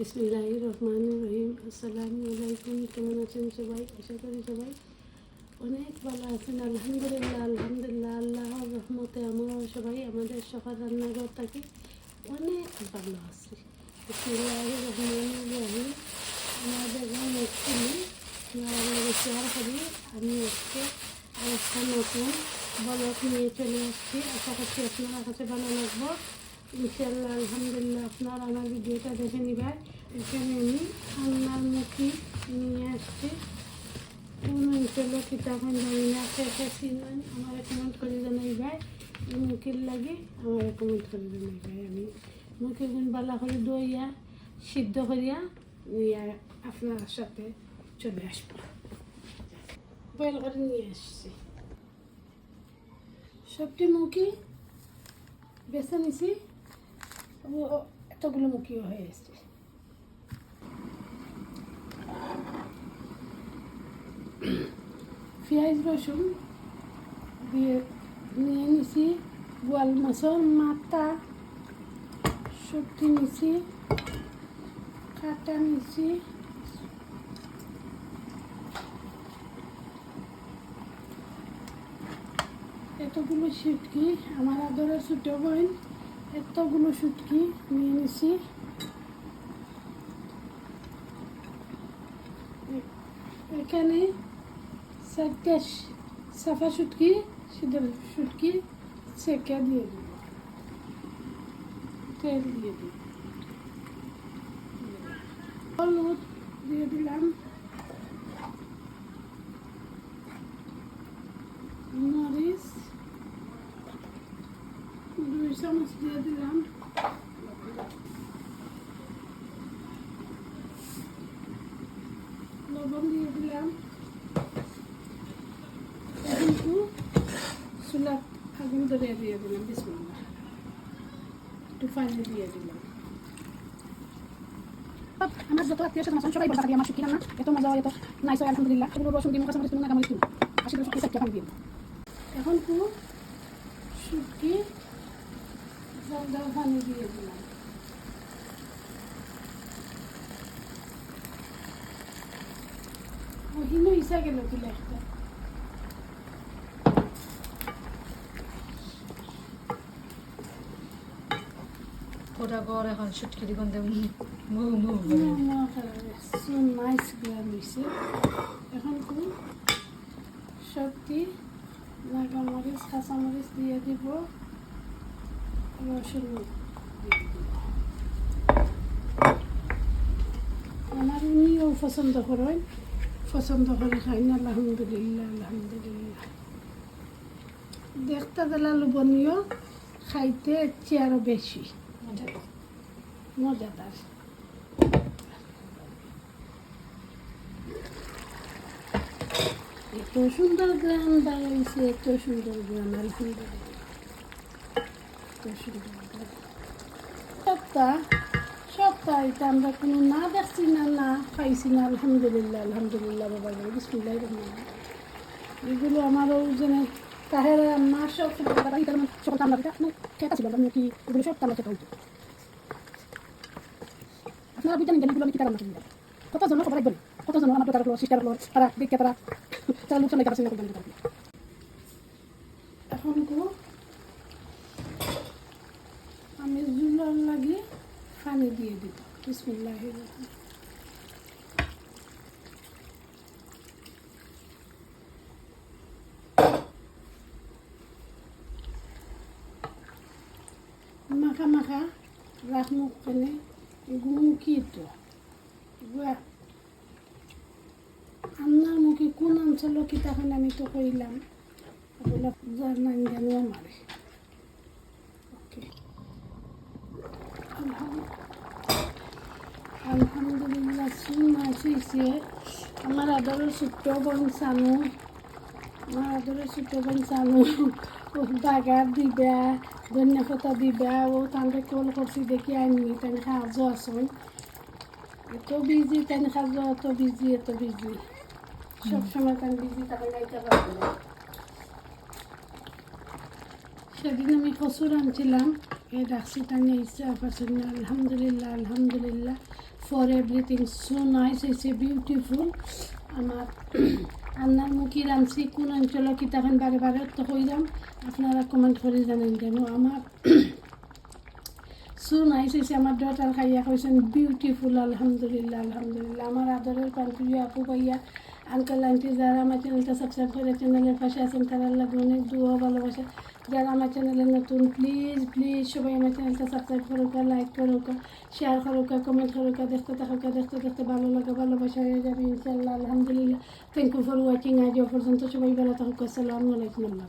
বিসমিল্লাহ রহমান রহিম। আসসালামু আলাইকুম, কেমন আছেন সবাই? আশা করি সবাই অনেক ভালো আছেন। আলহামদুলিল্লাহ আলহামদুলিল্লাহ, আল্লাহর রহমতে আমরাও সবাই আমাদের সকাল রান্নাঘর থাকি অনেক ভালো আছি। বিসমিল্লাহ রহমান রহিম। আমাদের একচুয়ালি আপনারা শেয়ার করি। আমি আজকে আরেকটা নতুন ব্লগ নিয়ে চলে আসছি। আশা করছি আপনার কাছে ভালো লাগবো। ইনশাল্লাহ আলহামদুলিল্লাহ, আপনারা আমার ভিডিওটা দেখে নিবেন। এখানে আমি রান্নার মুখি নিয়ে আসছি। কোন অঞ্চলে কিতাবেন জানি না কে কে চিনেন আমার কমেন্ট করে এই মুখির লাগে, আমার কমেন্ট করে জানাই ভাই আমি। মুখি গুণ বালা করে দইয়া, সিদ্ধ করিয়া নিয়ে আপনার সাথে চলে আসব। বয়েল করে নিয়ে আসছি। সবটি মুখি বেছে নিছি। এতগুলো মুখিও হয়ে এসছে। পেঁয়াজ রসুন দিয়ে নিয়ে নিছি, গোয়াল মাছের মাথা, সবজি নিছি, কাটা নিছি। এতগুলো শুটকি আমার আদরের ছোটো বোন এতগুলো শুটকি নিয়ে নিছি এ- এখানে চারটে স- সাফা শুটকি সিদ্ধ শুটকি সেকে দিয়ে দেব তেল দিয়ে দিই হলুদ দিয়ে দিলাম মরিচ দুই চামচ দিয়ে দিলাম লবণ দিয়ে দিলাম কিন্তু চুলা দিয়ে দিলাম পানি আমার যত আত্মীয় স্বজন সবাই বলে থাকি আমার সুখী রান্না এত মজা নাইস হয় আলহামদুলিল্লাহ এগুলো রসুন দিন নাগামরিচ দিন আশি করে সুখী চারটা দিন এখন খুব শুকি দেওয়া পানি দিয়ে দিলাম ওহিনো ইসা গেল তুলে একটা ওটা কর এখন সুটকিরি গন্ধে মু মু সো নাইস গ্রাম হয়েছে এখন খুব দিয়ে দিব দিয়ে দিব আমার উনিও পছন্দ করেন পছন্দ করে খাই না আলহামদুলিল্লাহ আলহামদুলিল্লাহ দেখতে গেলে লোভনীয় খাইতে ইচ্ছে আরও বেশি মজাদার এত সুন্দর গ্রাম দাঁড়িয়েছে এত সুন্দর গ্রাম আলহামদুলিল্লাহ সপ্তাহ সপ্তাহ এটা আমরা মা সব মানে সকল কামলা দিতে মানে ছিল আমি কি এগুলো সব কামলা খেতে হইতো। আপনারা বুঝতেন যে এগুলো আমি কি কারণ না কত খবর একজন? কত আমার তারা সিস্টার তারা দেখতে তারা তারা লোকজন লেখা পাচ্ছে না। করবেন এখন তো আমি জুলার লাগে পানি দিয়ে দিব বিসমুল্লাহ মাখা মাখা রাখমু কেনে এগুলো কি তো? আপনার মুখে কোন অঞ্চল কি তখন আমি তো কইলাম ওগুলো জানান জানো মারে ওকে আলহামদুলিল্লাহ আমার আদরের ছোট্ট বোন সানু। আমার আদরের ছোট্ট বোন সানু। বাগার দিবা ধন্যকতা দিবা। ও তাকে কল করছি, দেখি আননি তাই সাহায্য আসুন এত বিজি তাই সাহায্য, এত বিজি এত বিজি সবসময় তাই বিজি। গাইতে সেদিন আমি কচুর আনছিলাম। এই ডাকছি টানি ইচ্ছা পারছি না আলহামদুলিল্লাহ আলহামদুলিল্লাহ ফর এভরিথিং সো নাইস হয়েছে বিউটিফুল আমার আন্নার মুখি রাঁধছি কোন অঞ্চল কি তখন বারে বারে তো কইলাম আপনারা কমেন্ট করে জানেন কেন? আমার সো নাইস হয়েছে আমার ডটার খাইয়া কইছেন বিউটিফুল আলহামদুলিল্লাহ আলহামদুলিল্লাহ, আমার আদরের পান্তুরি আপু ভাইয়া আঙ্কেল আন্টি যারা আমার চ্যানেলটা সাবস্ক্রাইব করে চ্যানেলের পাশে আছেন তারা লাগে অনেক দুয়া ভালোবাসা যারা আমার চ্যানেলে নতুন প্লিজ প্লিজ সবাই আমার চ্যানেলটা সাবস্ক্রাইব করুক লাইক করুক শেয়ার করুক কমেন্ট করুক, দেখতে থাকুক, দেখতে দেখতে ভালো লাগে, ভালোবাসা হয়ে যাবে ইনশাল্লাহ আলহামদুলিল্লাহ থ্যাংক ইউ ফর ওয়াচিং আজ পর্যন্ত সবাই ভালো থাকুক, আসসালামু আলাইকুম, আল্লাহ।